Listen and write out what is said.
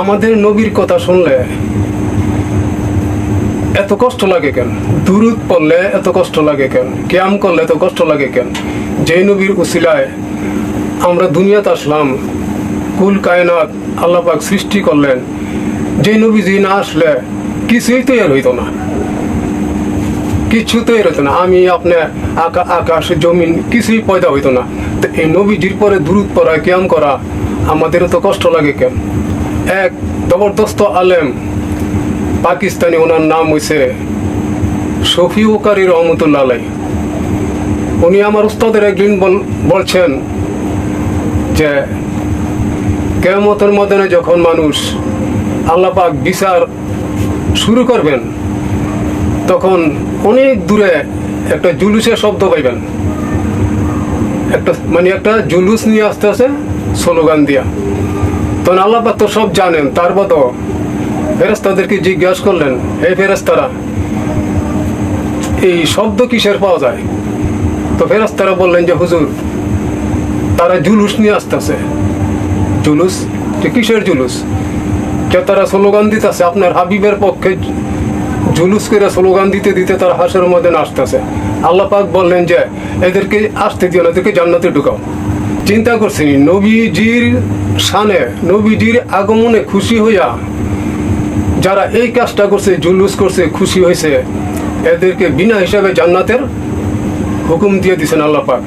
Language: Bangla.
আমাদের নবীর কথা শুনলে এত কষ্ট লাগে কেন? দুরুদ পড়লে এত কষ্ট লাগে কেন? ক্যাম করলে এত কষ্ট লাগে কেন? যে নবীর উসিলায় আমরা দুনিয়াতে আসলাম, কুল কায়নাত আল্লাপাক সৃষ্টি করলেন যে নবীজি না আসলে কিছুই তৈরি হইতো না। কিছু তৈরি হতো না। আমি আপনার আকা, আকাশ, জমিন কিছুই পয়দা হইতো না। তো এই নবীজির পরে দূরত পড়া, ক্যাম করা আমাদের তো কষ্ট লাগে কেন? এক জবরদস্ত আলেম, পাকিস্তানি, ওনার নাম হয়েছে শফি ওকারি রহমতুল্লাহ আলাই উনি আমার উস্তাদের একদিন বল- বলছেন যে কেমতের মদনে যখন মানুষ আল্লাপাক বিচার শুরু করবেন, তখন অনেক দূরে একটা জুলুসের শব্দ পাইবেন। একটা মানে একটা জুলুস নিয়ে আসতে আসে স্লোগান দিয়া। তখন আল্লাপাক তো সব জানেন, তার মতো ফেরেস্তাদেরকে জিজ্ঞাসা করলেন এই ফেরেস্তারা এই শব্দ কিসের পাওয়া যায়? তো ফেরেস্তারা বললেন যে, হুজুর, তারা জুলুস নিয়ে আসতেছে। জুলুস? যে কিসের জুলুস? যে তারা স্লোগান দিতেছে, আপনার হাবিবের পক্ষে জুলুস করে স্লোগান দিতে দিতে তার হাসের মধ্যে আসতেছে। আল্লাহ পাক বললেন যে, এদেরকে আসতে দিও না, এদেরকে জান্নাতে ঢুকাও। চিন্তা করছি নবীজির সানে, নবীজির আগমনে খুশি হইয়া যারা এই কাজটা করছে, জুলুস করছে, খুশি হয়েছে এদেরকে বিনা হিসাবে জান্নাতের হুকুম দিয়ে দিছেন আল্লাহ পাক।